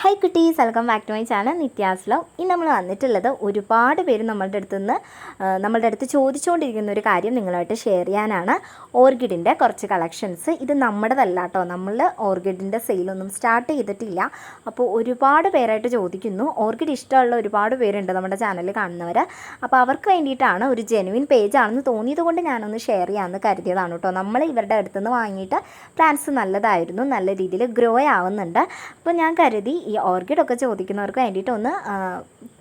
Hi കുട്ടീസ് welcome back to my channel നിത്യാസ്ലോ ഇന്ന് നമ്മൾ വന്നിട്ടുള്ളത് ഒരുപാട് പേര് നമ്മളുടെ അടുത്ത് നിന്ന് നമ്മളുടെ അടുത്ത് ചോദിച്ചുകൊണ്ടിരിക്കുന്ന ഒരു കാര്യം നിങ്ങളായിട്ട് ഷെയർ ചെയ്യാനാണ്. ഓർക്കിഡിന്റെ കുറച്ച് കളക്ഷൻസ് ഇത് നമ്മുടേതല്ല കേട്ടോ. നമ്മൾ ഓർക്കിഡിന്റെ സെയിലൊന്നും സ്റ്റാർട്ട് ചെയ്തിട്ടില്ല. അപ്പോൾ ഒരുപാട് പേരായിട്ട് ചോദിക്കുന്നു. ഓർക്കിഡ് ഇഷ്ടമുള്ള ഒരുപാട് പേരുണ്ട് നമ്മുടെ ചാനലിൽ കാണുന്നവർ അപ്പോൾ അവർക്ക് വേണ്ടിയിട്ടാണ് ഒരു ജെനുവിൻ പേജ് ആണെന്ന് തോന്നിയത് കൊണ്ട് ഞാനൊന്ന് ഷെയർ ചെയ്യാമെന്ന് കരുതിയതാണ് കേട്ടോ. നമ്മൾ ഇവരുടെ അടുത്ത് നിന്ന് വാങ്ങിയിട്ട് പ്ലാന്റ്സ് നല്ലതായിരുന്നു. നല്ല രീതിയിൽ ഗ്രോ ആവുന്നുണ്ട്. അപ്പോൾ ഞാൻ കരുതി ഈ ഓർക്കിഡൊക്കെ ചോദിക്കുന്നവർക്ക് വേണ്ടിയിട്ട് ഒന്ന് ആ,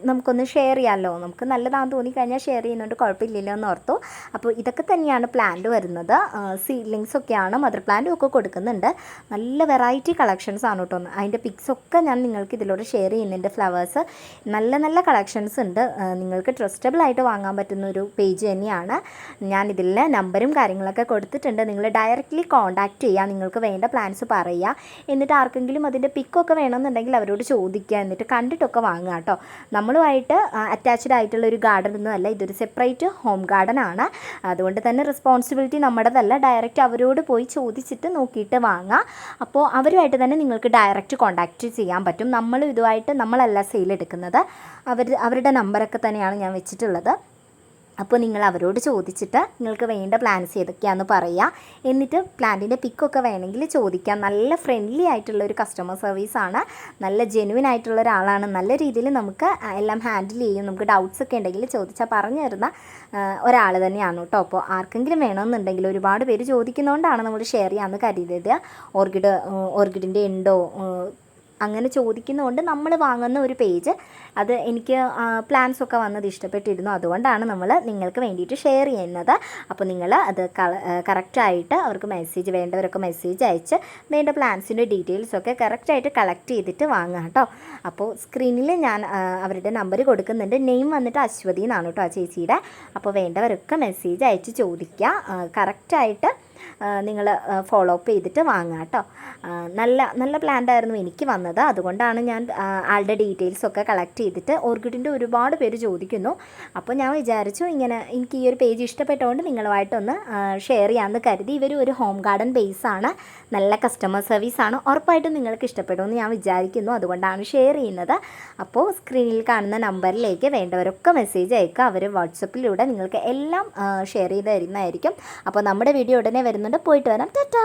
നമുക്കൊന്ന് ഷെയർ ചെയ്യാമല്ലോ നമുക്ക് നല്ലതാണെന്ന് തോന്നിക്കഴിഞ്ഞാൽ ഷെയർ ചെയ്യുന്നതുകൊണ്ട് കുഴപ്പമില്ലല്ലോ എന്ന് ഓർത്തു അപ്പോൾ ഇതൊക്കെ തന്നെയാണ് പ്ലാന്റ് വരുന്നത്. സീഡ്ലിങ്സ് ഒക്കെയാണ് മദർ പ്ലാന്റും ഒക്കെ കൊടുക്കുന്നുണ്ട്. നല്ല വെറൈറ്റി കളക്ഷൻസ് ആണ് കേട്ടോ. അതിന്റെ പിക്സ് ഒക്കെ ഞാൻ നിങ്ങൾക്ക് ഇതിലൂടെ ഷെയർ ചെയ്യുന്നുണ്ട് ഫ്ലവേഴ്സ് നല്ല നല്ല കളക്ഷൻസ് ഉണ്ട്. നിങ്ങൾക്ക് ട്രസ്റ്റബിൾ ആയിട്ട് വാങ്ങാൻ പറ്റുന്ന ഒരു പേജ് തന്നെയാണ്. ഞാൻ ഇതിൽ നമ്പറും കാര്യങ്ങളൊക്കെ കൊടുത്തിട്ടുണ്ട്. നിങ്ങൾ ഡയറക്റ്റ്ലി കോൺടാക്റ്റ് ചെയ്യുക നിങ്ങൾക്ക് വേണ്ട പ്ലാൻസ് പറയുക. എന്നിട്ട് ആർക്കെങ്കിലും അതിന്റെ പിക്കൊക്കെ വേണമെന്നുണ്ടെങ്കിൽ അവരോട് ചോദിക്കുക. എന്നിട്ട് കണ്ടിട്ടൊക്കെ വാങ്ങുക കേട്ടോ. നമ്മളുമായിട്ട് അറ്റാച്ച്ഡ് ആയിട്ടുള്ള ഒരു ഗാർഡൻ ഒന്നും അല്ല. ഇതൊരു സെപ്പറേറ്റ് ഹോം ഗാർഡൻ ആണ്. അതുകൊണ്ട് തന്നെ റെസ്പോൺസിബിലിറ്റി നമ്മുടേതല്ല. ഡയറക്റ്റ് അവരോട് പോയി ചോദിച്ചിട്ട് നോക്കിയിട്ട് വാങ്ങാം. അപ്പോൾ അവരുമായിട്ട് തന്നെ നിങ്ങൾക്ക് ഡയറക്റ്റ് കോൺടാക്റ്റ് ചെയ്യാൻ പറ്റും. നമ്മൾ ഇതുമായിട്ട് നമ്മളല്ല സെയിൽ എടുക്കുന്നത്. അവർ അവരുടെ നമ്പറൊക്കെ തന്നെയാണ് ഞാൻ വെച്ചിട്ടുള്ളത്. അപ്പോൾ നിങ്ങൾ അവരോട് ചോദിച്ചിട്ട് നിങ്ങൾക്ക് വേണ്ട പ്ലാൻസ് ഏതൊക്കെയാണെന്ന് പറയുക എന്നിട്ട് പ്ലാന്റിന്റെ പിക്കൊക്കെ വേണമെങ്കിൽ ചോദിക്കാം. നല്ല ഫ്രണ്ട്ലി ആയിട്ടുള്ള ഒരു കസ്റ്റമർ സർവീസാണ് നല്ല ജെനുവിൻ ആയിട്ടുള്ള ഒരാളാണ്. നല്ല രീതിയിൽ നമുക്ക് എല്ലാം ഹാൻഡിൽ ചെയ്യും. നമുക്ക് ഡൗട്ട്സ് ഒക്കെ ഉണ്ടെങ്കിൽ ചോദിച്ചാൽ പറഞ്ഞു തരുന്ന ഒരാൾ തന്നെയാണ് കേട്ടോ. അപ്പോൾ ആർക്കെങ്കിലും വേണമെന്നുണ്ടെങ്കിൽ ഒരുപാട് പേര് ചോദിക്കുന്നതുകൊണ്ടാണ് നമ്മൾ ഷെയർ ചെയ്യാമെന്ന് കരുതിയത്. ഓർക്കിഡ് ഓർക്കിഡിന്റെ ഉണ്ടോ അങ്ങനെ ചോദിക്കുന്നതുകൊണ്ട് നമ്മൾ വാങ്ങുന്ന ഒരു പേജ്. അത് എനിക്ക് പ്ലാൻസ് ഒക്കെ വന്നത് ഇഷ്ടപ്പെട്ടിരുന്നു. അതുകൊണ്ടാണ് നമ്മൾ നിങ്ങൾക്ക് വേണ്ടിയിട്ട് ഷെയർ ചെയ്യുന്നത്. അപ്പോൾ നിങ്ങൾ അത് കറക്റ്റായിട്ട് അവർക്ക് മെസ്സേജ് വേണ്ടവരൊക്കെ മെസ്സേജ് അയച്ച് വേണ്ട പ്ലാൻസിന്റെ ഡീറ്റെയിൽസ് ഒക്കെ കറക്റ്റായിട്ട് കളക്ട് ചെയ്തിട്ട് വാങ്ങുക കേട്ടോ അപ്പോൾ സ്ക്രീനിൽ ഞാൻ അവരുടെ നമ്പർ കൊടുക്കുന്നുണ്ട്. നെയിം വന്നിട്ട് അശ്വതി എന്നാണ് കേട്ടോ ആ ചേച്ചിയുടെ. അപ്പോൾ വേണ്ടവരൊക്കെ മെസ്സേജ് അയച്ച് ചോദിക്കുക. കറക്റ്റായിട്ട് നിങ്ങൾ ഫോളോ അപ്പ് ചെയ്തിട്ട് വാങ്ങുക കേട്ടോ. നല്ല നല്ല പ്ലാന്റ് ആയിരുന്നു എനിക്ക് വന്നത്. അതുകൊണ്ടാണ് ഞാൻ ആളുടെ ഡീറ്റെയിൽസൊക്കെ കളക്ട് ചെയ്തിട്ട് ഓർക്കിഡിന്റെ ഒരുപാട് പേര് ചോദിക്കുന്നു. അപ്പോൾ ഞാൻ വിചാരിച്ചു ഇങ്ങനെ എനിക്ക് ഈ ഒരു പേജ് ഇഷ്ടപ്പെട്ടുകൊണ്ട് നിങ്ങളുമായിട്ടൊന്ന് ഷെയർ ചെയ്യാമെന്ന് കരുതി ഇവർ ഒരു ഹോം ഗാർഡൻ ബേസ് ആണ്. നല്ല കസ്റ്റമർ സർവീസ് ആണ്. ഉറപ്പായിട്ടും നിങ്ങൾക്ക് ഇഷ്ടപ്പെടുമെന്ന് ഞാൻ വിചാരിക്കുന്നു. അതുകൊണ്ടാണ് ഷെയർ ചെയ്യുന്നത്. അപ്പോൾ സ്ക്രീനിൽ കാണുന്ന നമ്പറിലേക്ക് വേണ്ടവരൊക്കെ മെസ്സേജ് അയക്കുക. അവർ വാട്സപ്പിലൂടെ നിങ്ങൾക്ക് എല്ലാം ഷെയർ ചെയ്ത് തരുന്നതായിരിക്കും. അപ്പോൾ നമ്മുടെ വീഡിയോ ഉടനെ വരുന്നുണ്ട്. പോയിട്ട് വരാം. ടാറ്റാ.